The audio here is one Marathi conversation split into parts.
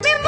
Remember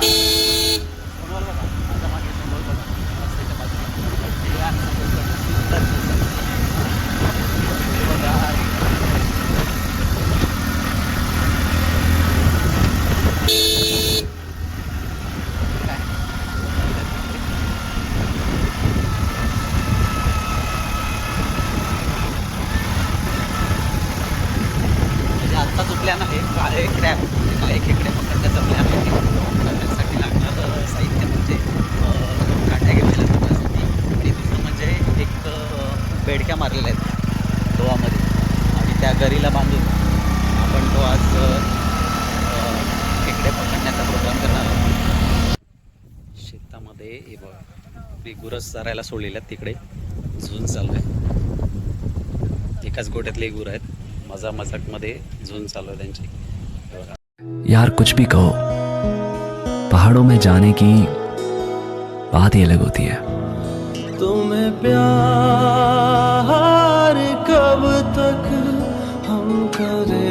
Bye. गुरस चरायला सोडलेल्या तिकडे. झून चालू आहे. एकाच गोट्यातले गुर आहेत. मज़ा मजाकमध्ये झून चालू आहे त्यांची. यार कुछ भी कहो. पहाड़ों में जाने की बात ही अलग होती है। तुम्हें प्यार कब तक हम करें?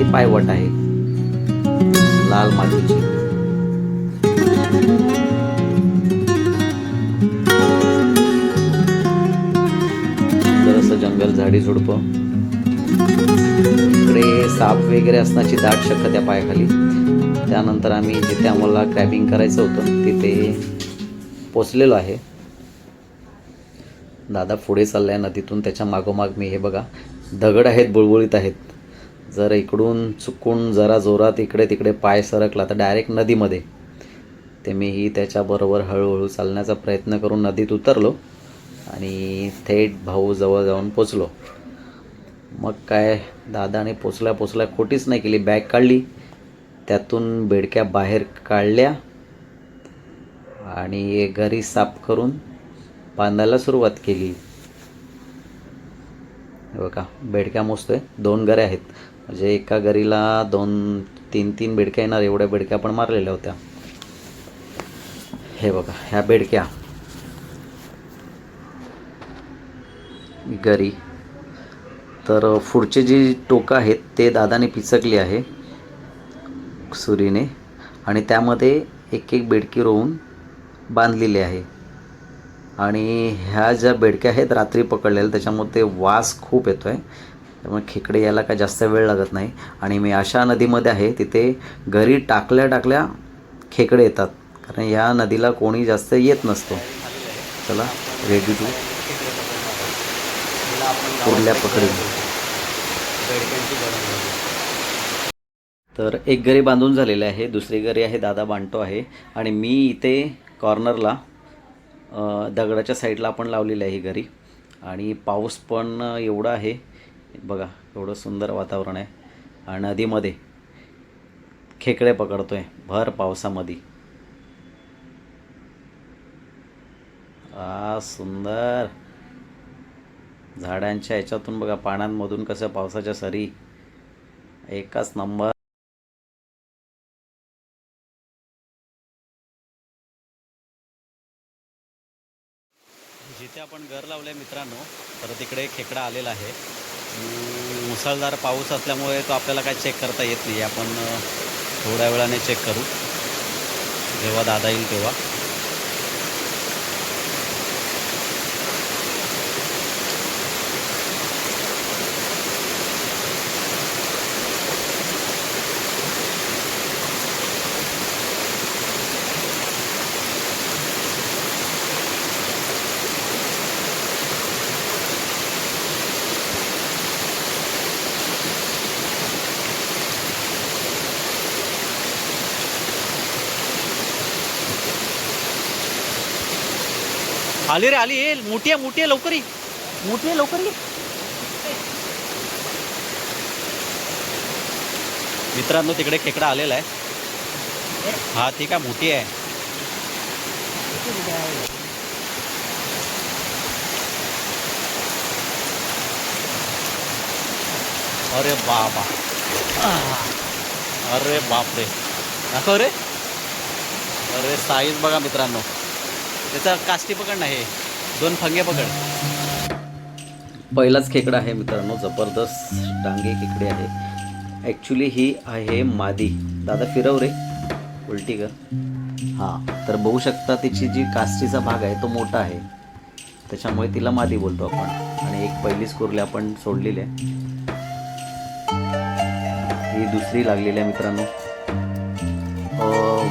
ती पायवट आहे. लाल मातीची. सुंदर जंगल झाडी झुडपं. इकडे साप वगैरे असण्याची दाट शक्यता पायाखाली. त्यानंतर आम्ही जिथे आम्हाला क्रॅबिंग करायचं होतं तिथे पोचलेलो आहे. दादा पुढे चाललाय नदीतून त्याच्या मागोमाग मी हे बघा दगड आहेत बुळबुळीत आहेत. जर इकडून चुकून जरा जोरात इकडे तिकडे पाय सरकला तर डायरेक्ट नदीमध्ये. ते मीही त्याच्याबरोबर हळूहळू चालण्याचा प्रयत्न करून नदीत उतरलो आणि थेट भाऊ जवळ जाऊन पोचलो. मग काय दादाने पोचल्या पोचल्या खोटीच नाही केली. बॅग काढली त्यातून बेडक्या बाहेर काढल्या आणि घरी साफ करून बांधायला सुरुवात केली. बघा बेडक्या मोजतोय. दोन घरे आहेत. म्हणजे एका घरीला दोन तीन तीन बेडक्या येणार एवढ्या बेडक्या पण मारलेल्या होत्या. हे बघा ह्या बेडक्या. गरी. तर पुढचे जी टोकं आहेत ते दादाने पिचकली आहे सुरीने. आणि त्यामध्ये एक एक बेडकी रोवून बांधलेली आहे. आणि ह्या ज्या बेडक्या आहेत रात्री पकडलेल्या त्याच्यामुळे ते वास खूप येतो आहे त्यामुळे खेकडे यायला काय जास्त वेळ लागत नाही. आणि मी अशा नदीमध्ये आहे तिथे घरी टाकल्या टाकल्या खेकडे येतात. कारण ह्या नदीला कोणी जास्त येत नसतो. चला रेडी टू कुर्ल्या पकडी तर एक घरी बांधून झालेले आहे दुसरी घरी आहे दादा बांधतो आहे. आणि मी इथे कॉर्नरला दगडाच्या साईडला आपण लावलेली आहे ही घरी. आणि पाऊस पण एवढा आहे बघा एवढं सुंदर वातावरण आहे. आणि नदीमध्ये खेकडे पकडतोय भर पावसामध्ये. आ सुंदर. झाडांच्या ह्याच्यातून बघा पानांमधून कसं पावसाच्या सरी. एकाच नंबर. जिथे आपण घर लावले मित्रांनो तर तिकडे खेकडा आलेला आहे. मुसळधार पाऊस असल्यामुळे तो आपल्याला काय चेक करता येत नाही. आपण थोड्या वेळाने चेक करू. जेव्हा दादा येईल तेव्हा. आली रे आली. ये मोठी आहे मोठी आहे लवकर ये. मोठी आहे लवकर ये. मित्रांनो तिकडे खेकडा आलेला आहे. हा ठीक आहे मोठी आहे. अरे बाबा. अरे बापरे. दाखव रे. अरे साईज बघा मित्रांनो. त्याचा काष्टी पकड नाही दोन फंगे पकड. पहिलाच खेकडा आहे मित्रांनो जबरदस्त डांगे खेकडे आहे. ॲक्च्युली ही आहे मादी. दादा फिरव रे उलटी कर. हां तर बघू शकता तिची जी कास्टीचा भाग आहे तो मोठा आहे. त्याच्यामुळे तिला मादी बोलतो आपण. आणि एक पहिलीच कुर्ली आपण सोडलेली आहे. ही दुसरी लागलेली आहे मित्रांनो.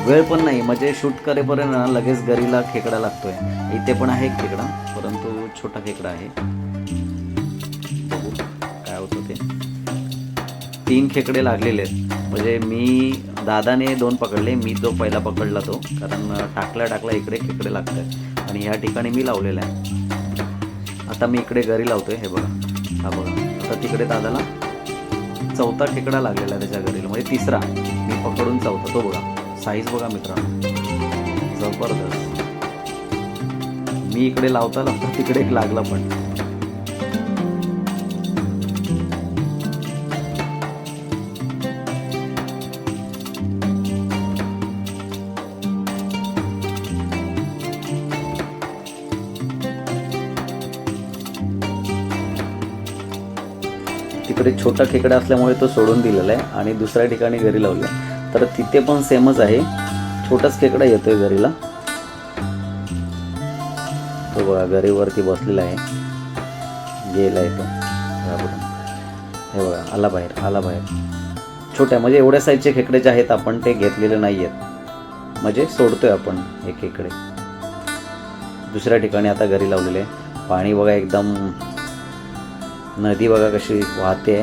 वेळ पण नाही. म्हणजे शूट करेपर्यंत ना लगेच गरीला खेकडा लागतोय. इथे पण आहे खेकडा परंतु छोटा खेकडा आहे. काय होतं ते? तीन खेकडे लागलेले आहेत. म्हणजे मी दादाने दोन पकडले मी जो पहिला पकडला तो. कारण टाकल्या टाकल्या इकडे खेकडे लागतात. आणि ह्या ठिकाणी मी लावलेला आहे. आता मी इकडे घरी लावतोय हे बघा. हा बघा. आता तिकडे दादाला चौथा खेकडा लागलेला आहे त्याच्या घरीला. म्हणजे तिसरा. मी पकडून चौथा. तो बघा. साईज बघा मित्रांनो. जबरदस्त. मी इकडे लावता लावता तिकडे एक लागला पण. तिकडे छोटा खेकडा असल्यामुळे तो सोडून दिलेला आहे आणि दुसऱ्या ठिकाणी घरी लावला तर तिथे पण सेमच आहे. छोटाच खेकडा येतोय घरीला. तो बघा घरीवरती बसलेला आहे. गेला आहे तो. हे बघा. आला बाहेर आला बाहेर. छोट्या म्हणजे एवढ्या साईजचे खेकडे जे आहेत आपण ते घेतलेले नाही आहेत म्हणजे सोडतोय आपण हे खेकडे. दुसऱ्या ठिकाणी आता घरी लावलेले आहे. पाणी बघा एकदम नदी बघा कशी वाहते.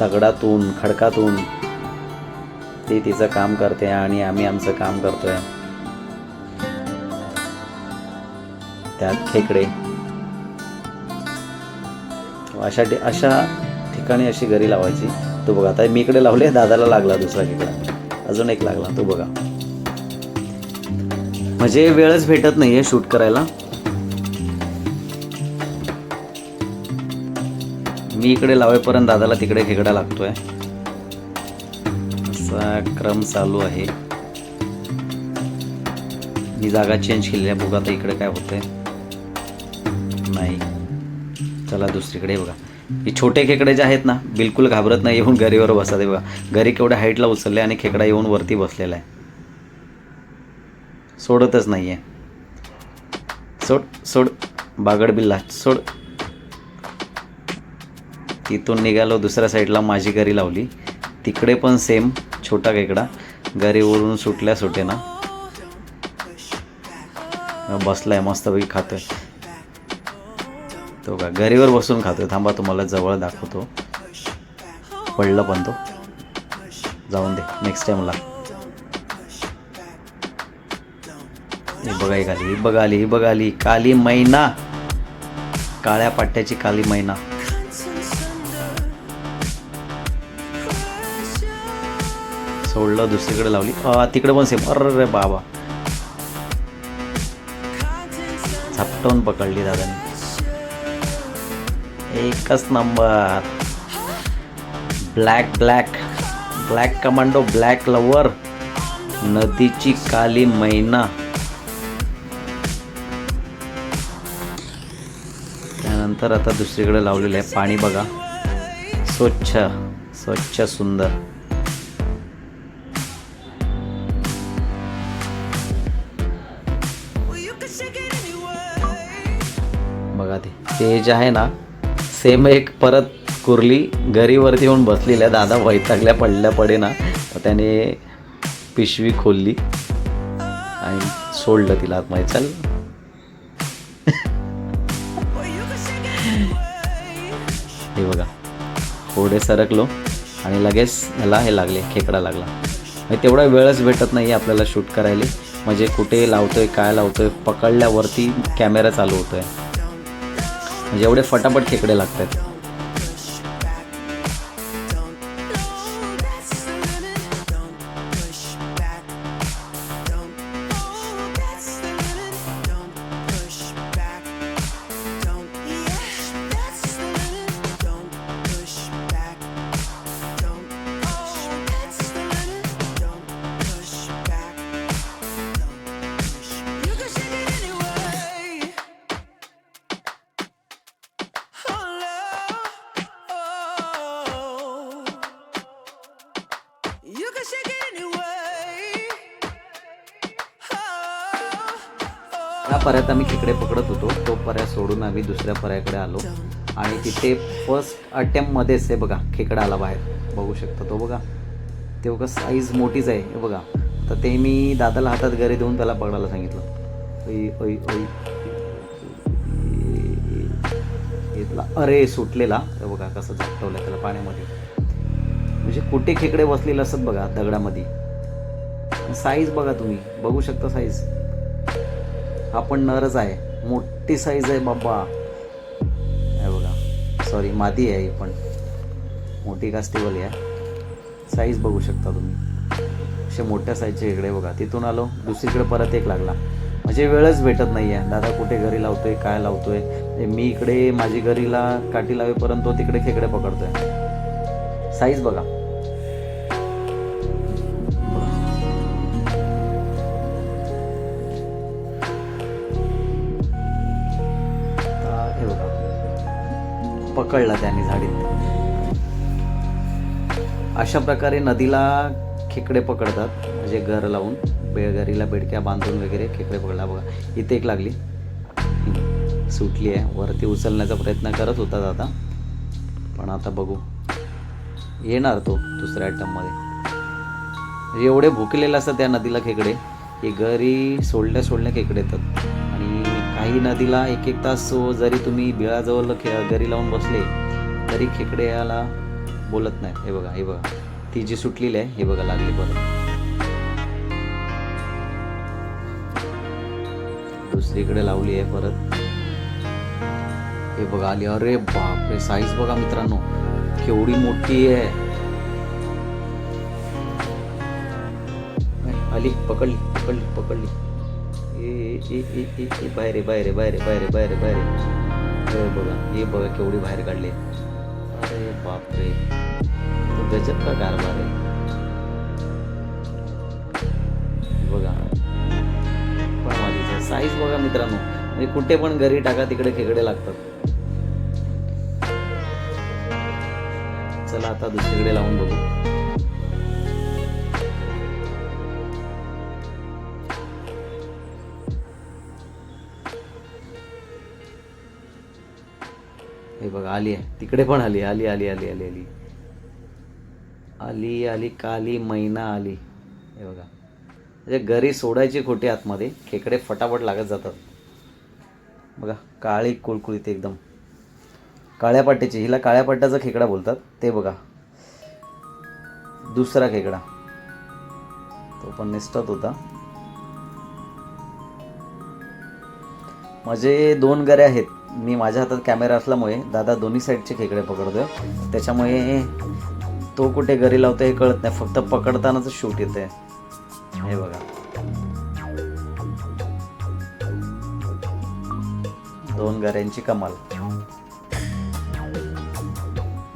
दगडातून खडकातून. ती तिचं काम करते आणि आम्ही आमचं काम करतोय. त्यात खेकडे. अशा अशा ठिकाणी अशी घरी लावायची. तो बघा आता मी इकडे लावले दादाला लागला दुसरा खेकडा. अजून एक लागला तो बघा. म्हणजे वेळच भेटत नाहीये शूट करायला. मी इकडे लावेपर्यंत दादाला तिकडे खेकडा लागतोय. क्रम चालू आहे. मी जागा चेंज केली आहे. बघा आता इकडे काय होतंय. नाही. चला दुसरीकडे बघा. हे छोटे खेकडे जे आहेत ना बिलकुल घाबरत नाही येऊन घरीवर बसतात. बघा. घरी केवढ्या हाईटला उचलले आणि खेकडा येऊन वरती बसलेला आहे. सोडतच नाही आहे सोड सोड. बागड बिल्ला सोड. तिथून निघालो दुसऱ्या साईडला माझी घरी लावली. तिकडे पण सेम छोटा खेकडा घरीवरून सुटल्या सुटे ना बसलाय मस्तपैकी खातोय तो का घरीवर बसून खातोय थांबा तुम्हाला जवळ दाखवतो पडलं पण तो जाऊन दे नेक्स्ट टाइमला ही बघा ही काली ही बघा आली ही बघा आली काली मैना काळ्या पाट्याची काली मैना सोडलं दुसरीकडे लावली. तिकडे पण सेम अरे रे बाबा. झपटवून पकडली दादाने. एकच number. Black black. Black commando black lover नदीची काली मैना. त्यानंतर आता दुसरीकडे लावलेलं आहे पाणी बघा. स्वच्छ स्वच्छ सुंदर. ते जे आहे ना सेम एक परत कुर्ली घरीवरती येऊन बसलेली आहे. दादा वैतागल्या पडल्या पडे ना. तर त्याने पिशवी खोलली आणि सोडलं तिला आतमध्ये. चल. हे बघा थोडे सरकलो आणि लगेच ह्याला हे लागले खेकडा लागला. म्हणजे तेवढा वेळच भेटत नाही आपल्याला शूट करायला. म्हणजे कुठे लावतोय काय लावतोय पकडल्यावरती कॅमेरा चालू होतोय. म्हणजे एवढे फटाफट खेकडे लागतात. पर्यायाकडे आलो. आणि तिथे फर्स्ट अटेम्प्टमध्येच हे बघा खेकडा आला बाहेर. बघू शकता तो बघा. ते बघा साईज मोठीच आहे हे बघा. तर ते मी दादाला हातात घरी देऊन त्याला पकडायला सांगितलं. घेतला. अरे सुटलेला. हे बघा कसं झपटवलं त्याला पाण्यामध्ये. म्हणजे कुठे खेकडे बसलेले असतात बघा दगडामध्ये. साईज बघा तुम्ही. बघू शकता साईज हा पण नरच आहे. मोठी साईज आहे बाबा. सॉरी मादी आहे पण. मोठी कास्तीवाली आहे. साईज बघू शकता तुम्ही. असे मोठ्या साईजचे इकडे बघा. तिथून आलो दुसरीकडे परत एक लागला. म्हणजे वेळच भेटत नाही आहे दादा कुठे घरी लावतोय काय लावतोय? मी इकडे माझी घरीला काठी लावेपर्यंत तो तिकडे खेकडे पकडतोय. साईज बघा. पकडला त्याने झाडीत. अशा प्रकारे नदीला खेकडे पकडतात म्हणजे घर लावून बेळगरीला बेडक्या बांधून वगैरे खेकडे पकडला बघा इथे एक लागली. सुटली आहे. वरती उचलण्याचा प्रयत्न करत होता दादा. पण आता बघू. येणार तो दुसऱ्या आयटममध्ये म्हणजे एवढे भुकलेले असतात त्या नदीला खेकडे की घरी सोडल्या सोडल्या खेकडे येतात. काही नदीला एक एक तास सो जरी तुम्ही बिळाजवळ खे घरी लावून बसले तरी खेकडे याला बोलत नाही हे बघा हे बघा. ती जी सुटलेली आहे हे बघा लागली परत. दुसरीकडे लावली आहे परत. हे बघा आली. अरे बापरे साईज बघा मित्रांनो. केवढी मोठी आहे. आली पकडली पकडली पकडली. ए बाहेर बाहेर बाहेर बाहेर बाहेर बाहेर हे बघा हे बघा केवढी बाहेर काढली. अरे बापरे. गजब का कारभार आहे. बघा. साईज बघा मित्रांनो. म्हणजे कुठे पण घरी टाका तिकडे खेकडे लागतात. चला आता दुसरीकडे लावून बघू. हे बघा आली आहे. तिकडे पण आली आली आली आली आली आली. आली आली काली मैना आली. हे बघा. म्हणजे घरी सोडायची खोटी आतमध्ये खेकडे फटाफट लागत जातात. बघा काळी कुळकुळीत एकदम. काळ्या पाट्याची हिला काळ्या पाट्याचा खेकडा बोलतात ते बघा. दुसरा खेकडा. तो पण निष्ठत होता. माझे दोन गरे आहेत. मी माझ्या हातात कॅमेरा असल्यामुळे दादा दोन्ही साईडचे खेकडे पकडतोय. त्याच्यामुळे तो कुठे घरी लावतो हे कळत नाही. फक्त पकडतानाच शूट येते हे बघा. दोन गऱ्यांची कमाल.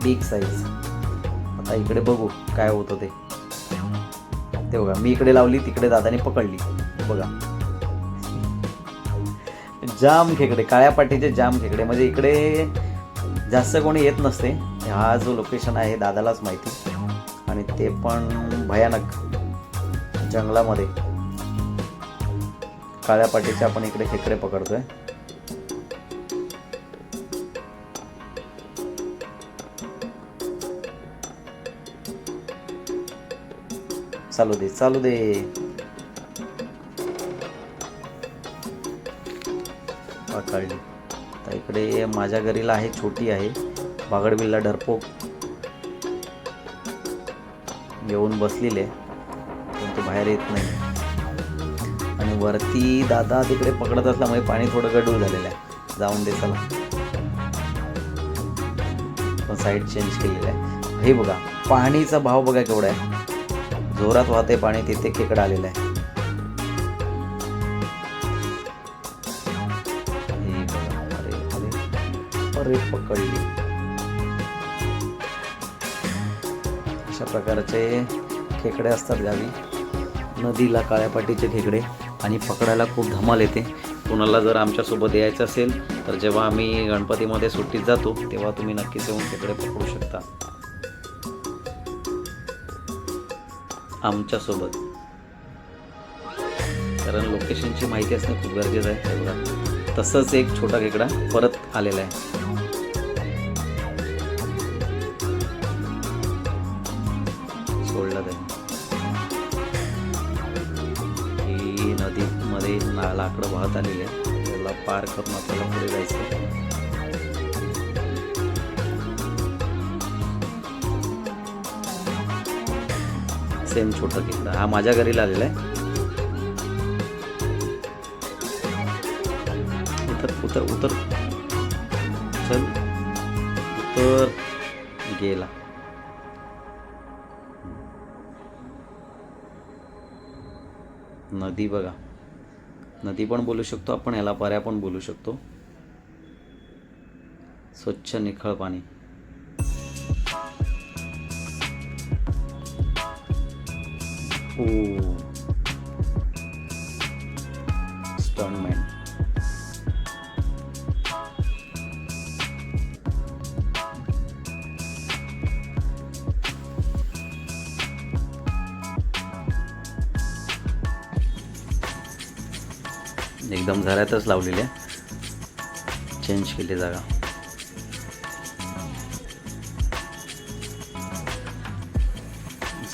बिग साईज आता इकडे बघू काय होतं ते. ते बघा मी इकडे लावली तिकडे दादाने पकडली. बघा. जाम खेकडे काळ्या पाठीचे जाम खेकडे. म्हणजे इकडे जास्त कोणी येत नसते. हा जो लोकेशन आहे दादालाच माहिती. आणि ते पण भयानक जंगलामध्ये. काळ्या पाठीचे आपण इकडे खेकडे पकडतोय. चालू दे चालू दे. पकडली आता इकडे माझ्या घरीला आहे छोटी आहे. बागडबिल्ला डरपोक. येऊन बसलेले आहे. पण ते बाहेर येत नाही. आणि वरती दादा तिकडे पकडत असल्यामुळे पाणी थोडं गडूळ झालेलं आहे. जाऊन दे चला. पण साईड चेंज केलेलं आहे. हे बघा पाणीचा भाव बघा केवढा आहे. जोरात वाहते पाणी तिथे खेकडा आलेलं आहे. अरे पकडली. अशा प्रकारचे खेकडे असतात गावी. नदीला काळ्या पाटीचे खेकडे आणि पकडायला खूप धमाल येते. कोणाला जर आमच्यासोबत यायचं असेल तर जेव्हा आम्ही गणपतीमध्ये सुट्टीत जातो तेव्हा तुम्ही नक्कीच येऊन खेकडे पकडू शकता. आमच्यासोबत कारण लोकेशनची माहिती असणं खूप गरजेचं आहे तेवढा तसंच एक छोटा खेकडा परत आलेला आहे. सोडला ही नदीमध्ये ना लाकडं वाहत आलेली आहे त्याला पार करून आपल्याला पुढे जायचं सेम छोटा खेकडा. हा माझ्या घरी आलेला आहे. उतर उतर. चल. तर गेला. नदी बघा. नदी पण बोलू शकतो आपण याला पर्या पण बोलू शकतो. स्वच्छ निखळ पाणी. ओ. स्टॉनमॅन एकदम घरातच लावलेल्या चेंज केली जागा.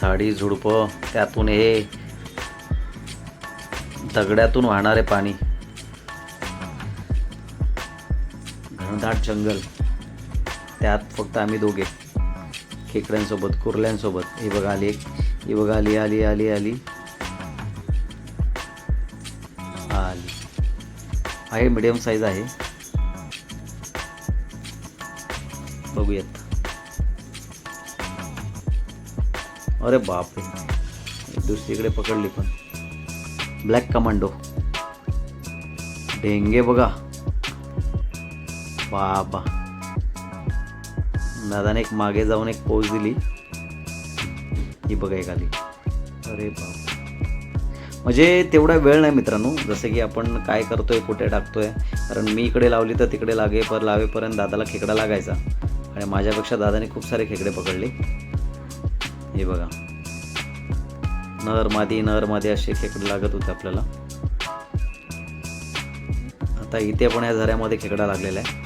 झाडी झुडपं त्यातून हे दगड्यातून वाहणारे पाणी. घनदाट जंगल. त्यात फक्त आम्ही दोघे. खेकड्यांसोबत कुर्ल्यांसोबत. ही बघा आली एक. ही बघा आली आली आली आली. आहे मिडियम साईज आहे. बघूयात. अरे बापरे. दुसरीकडे पकडली पण. ब्लॅक कमांडो डेंगे बघा. बाबा. दादाने एक मागे जाऊन एक पोज दिली. ही बघा एक आली. अरे बाप. म्हणजे तेवढा वेळ नाही मित्रांनो. जसं की आपण काय करतोय कुठे टाकतोय. कारण मी इकडे लावली तर तिकडे लागे पर लावेपर्यंत दादाला खेकडा लागायचा. आणि माझ्यापेक्षा दादाने खूप सारे खेकडे पकडले. हे बघा. नर मादी नर मादी असे खेकडे लागत होते आपल्याला. आता इथे पण या झऱ्यामध्ये खेकडा लागलेला आहे.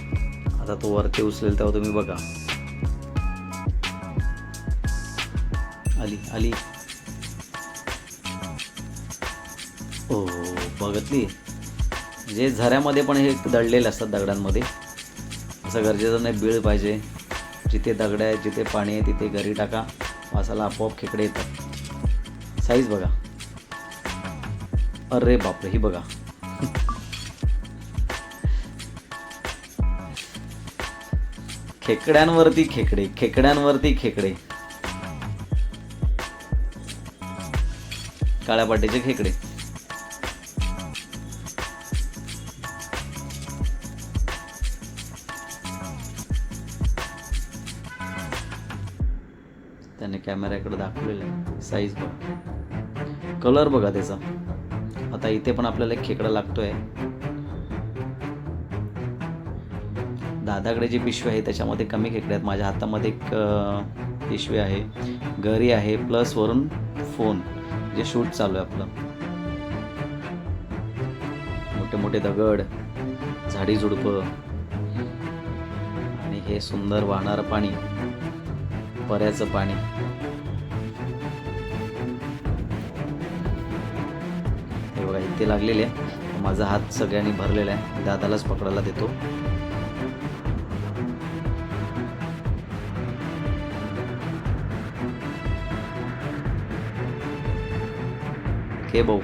आता तो वरती उचलेल तेव्हा तुम्ही बघा. आली आली. भागातली जे झऱ्यामध्ये पण हे दडलेले असतात दगडांमध्ये असं गरजेचं नाही बीळ पाहिजे. जिथे दगड आहे जिथे पाणी आहे तिथे घरी टाका. वासाला आपोआप खेकडे येतात. साईज बघा. अरे बापरे ही बघा. खेकड्यांवरती खेकडे खेकड्यांवरती खेकडे. काळ्या पाटीचे खेकडे. साईज बघा. कलर बघा त्याचा. आता इथे पण आपल्याला एक खेकडा लागतोय. दादाकडे जी पिशवी आहे त्याच्यामध्ये कमी खेकडे आहेत. माझ्या हातामध्ये एक पिशवी आहे. घरी आहे प्लस वरून फोन जे शूट चालू आहे आपलं. मोठे मोठे दगड झाडी झुडपं. आणि हे सुंदर वाहणारं पाणी. पर्याचं पाणी. इथे लागलेले आहे. माझा हात सगळ्यांनी भरलेला आहे. दादालाच पकडायला देतो. हे भाऊ.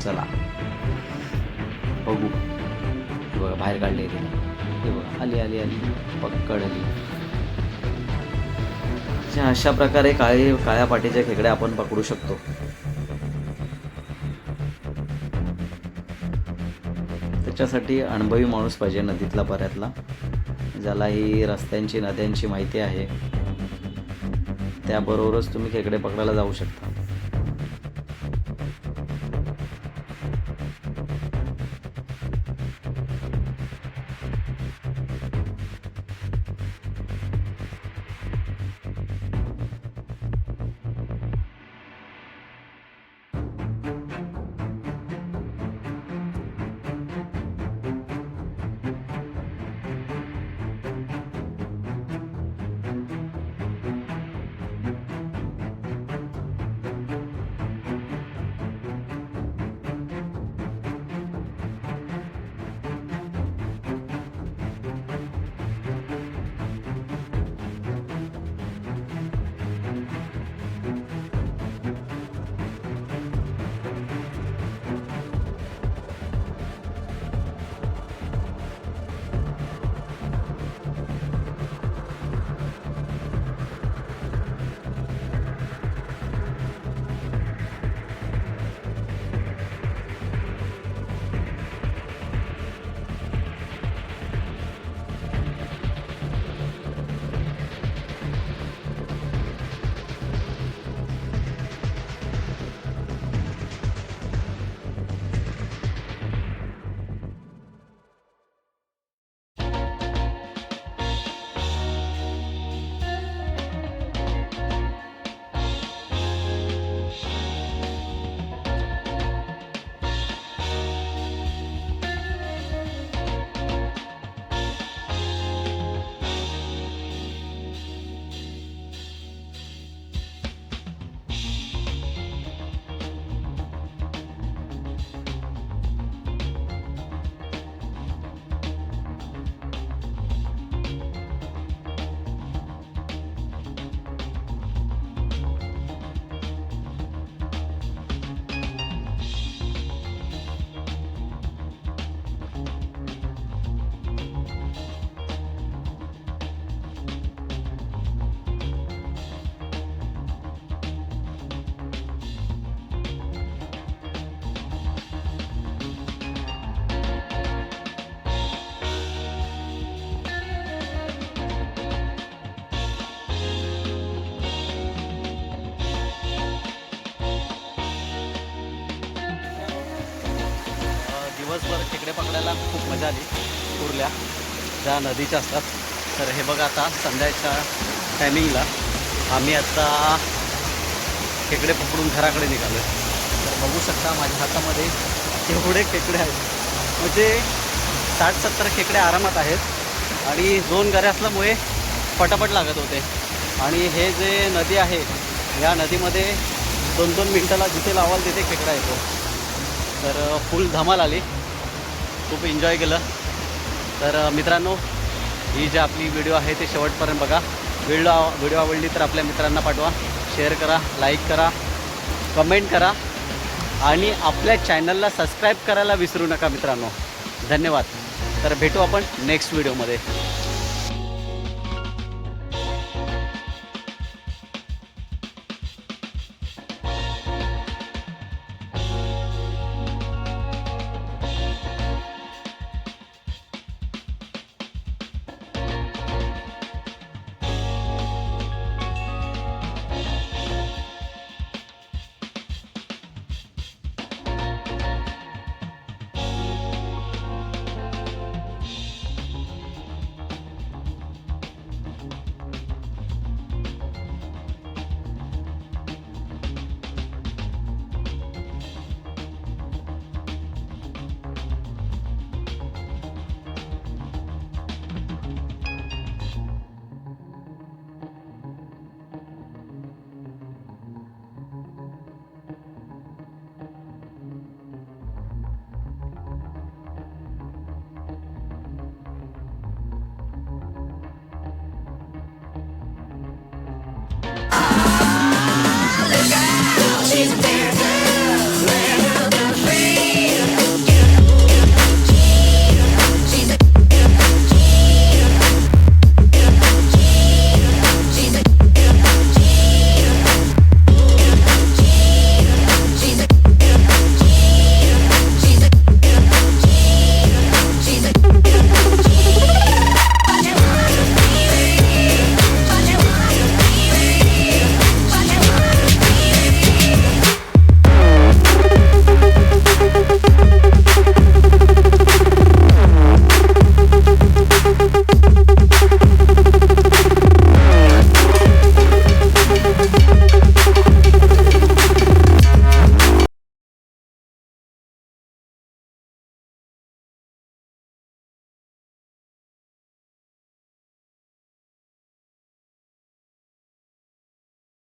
चला. बघू. बघा बाहेर काढले हे बघा आली आली आली. पक्कड आली. अशा- अशा प्रकारे काळे काळ्या पाटीच्या खेकड्या आपण पकडू शकतो. त्याच्यासाठी अनुभवी माणूस पाहिजे नदीतला पर्यातला. ज्याला ही रस्त्यांची नद्यांची माहिती आहे. त्याबरोबरच तुम्ही खेकडे पकडायला जाऊ शकता. खेकडे खूप मजा आली. उरल्या ज्या नदीच्या असतात. तर हे बघा आता संध्याच्या टायमिंगला आम्ही आता खेकडे पकडून घराकडे निघालो तर बघू शकता माझ्या हातामध्ये एवढे खेकडे आहेत. म्हणजे साठ सत्तर खेकडे आरामात आहेत. आणि दोन गऱ्या असल्यामुळे पटापट लागत होते. आणि हे जे नदी आहे या नदीमध्ये दोन दोन मिनटाला जिथे लावाल तिथे खेकडा येतो. तर फुल धमाल आली. खूप एन्जॉय केलं. तर मित्रांनो ही जी आपली व्हिडिओ आहे ते शेवटपर्यंत बघा. व्हिडिओ व्हिडिओ आवडली तर आपल्या मित्रांना पाठवा. शेअर करा लाईक करा कमेंट करा आणि आपल्या चॅनलला सबस्क्राईब करायला विसरू नका मित्रांनो. धन्यवाद. तर भेटू आपण नेक्स्ट व्हिडिओमध्ये